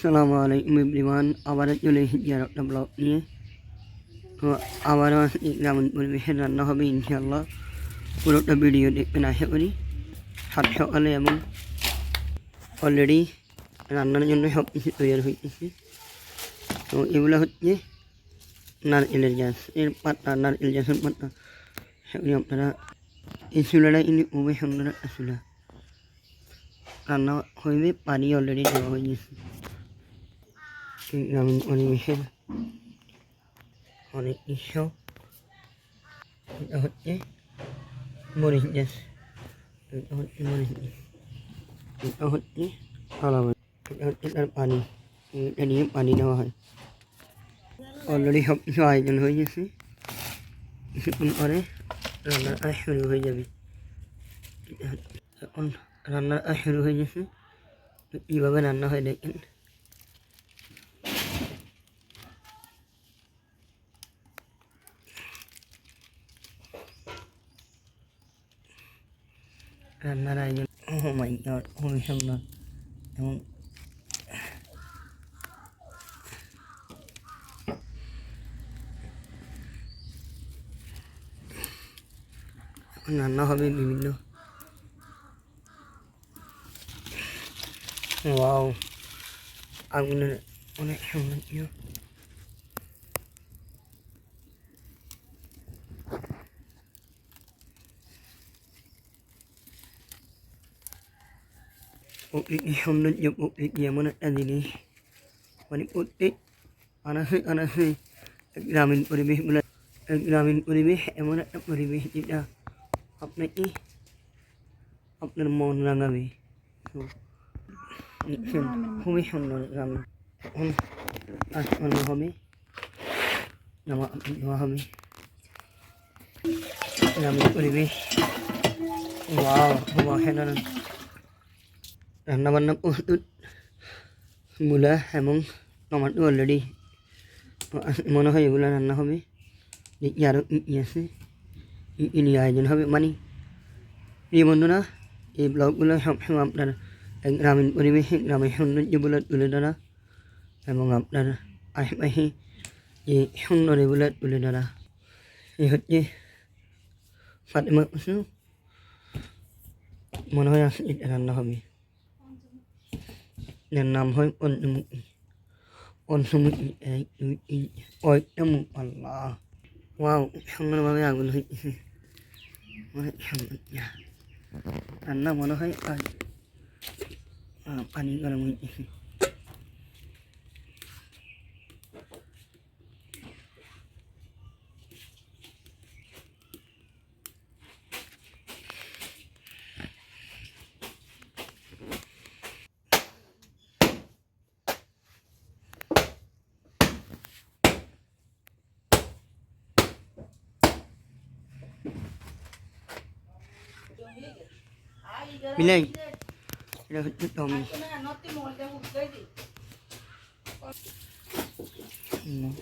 আসসালামু আলাইকুম এভরিওয়ান, আবারও চলে আর একটা ব্লগ নিয়ে। তো আবারও গ্রামীণ পরিবেশের রান্না হবে ইনশাল্লাহ পুরোটা ভিডিও দেখবেন আশা করি। সাত সকালে এবং অলরেডি রান্নার জন্য সব কিছু তৈরি হইতেছে তো এগুলো হচ্ছে নারকেলের গ্যাস। এর পাতা, নারকেল গ্যাসের পাতা। সেগুলি আপনারা এই চুলাটা কিন্তু খুবই সুন্দর একটা চুলা। রান্না হইবে, পানি অলরেডি দেওয়া হয়ে গেছে। অনেক দৃশ্য। এটা হচ্ছে মরিচ গ্যাস এটা হচ্ছে মরিচ এটা হচ্ছে এটা হচ্ছে তার পানি। এটা নিয়ে পানি হয়। অলরেডি সব কিছু আয়োজন হয়ে গেছে। কিছুক্ষণ পরে রান্নার আয় শুরু হয়ে যাবে। এখন রান্নার আয় শুরু হয়ে গেছে। কীভাবে রান্না হয় দেখেন। রান্নার আয়োজন ও মাই গড খুবই সুন্দর এবং এখন রান্না হবে বিভিন্ন ওয়াও আগুনের অনেক সৌন্দর্য প্রকৃতির সৌন্দর্য প্রকৃতি এমন একটা জিনিস মানে প্রত্যেক আনাসে আনাসে গ্রামীণ পরিবেশগুলো গ্রামীণ পরিবেশ এমন একটা পরিবেশ যেটা আপনাকে আপনার মন রাঙাবে খুবই সুন্দর গ্রামীণ এখন আসমানো হবে নামা দেওয়া হবে গ্রামীণ পরিবেশ ওয়াও অসাধারণ রান্নাবান্না মূলা এবং টমাটো অলরেডি মনে হয় এগুলো রান্না হবে। দেখি আরও আছে। নিয়ে আয়োজন হবে। মানে প্রিয় বন্ধুরা, এই ব্লগগুলো সবসময় আপনার গ্রামীণ পরিবেশে, গ্রামের সৌন্দর্যগুলো তুলে ধরা এবং আপনার আশেপাশে যে সুন্দর এগুলো তুলে ধরা। এই হচ্ছে ফাতেমা মনে হয় আজকে রান্না হবে। และนำให้อนนมุอนนมุไออุอิโอยนมุอัลลาฮ์ว้าวทำมันมาอย่างคนให้มาให้ทำอย่างอันนั้นมาให้ไออ่าปานิกำลังมี মিলাই এটা হচ্ছে টমি হুম।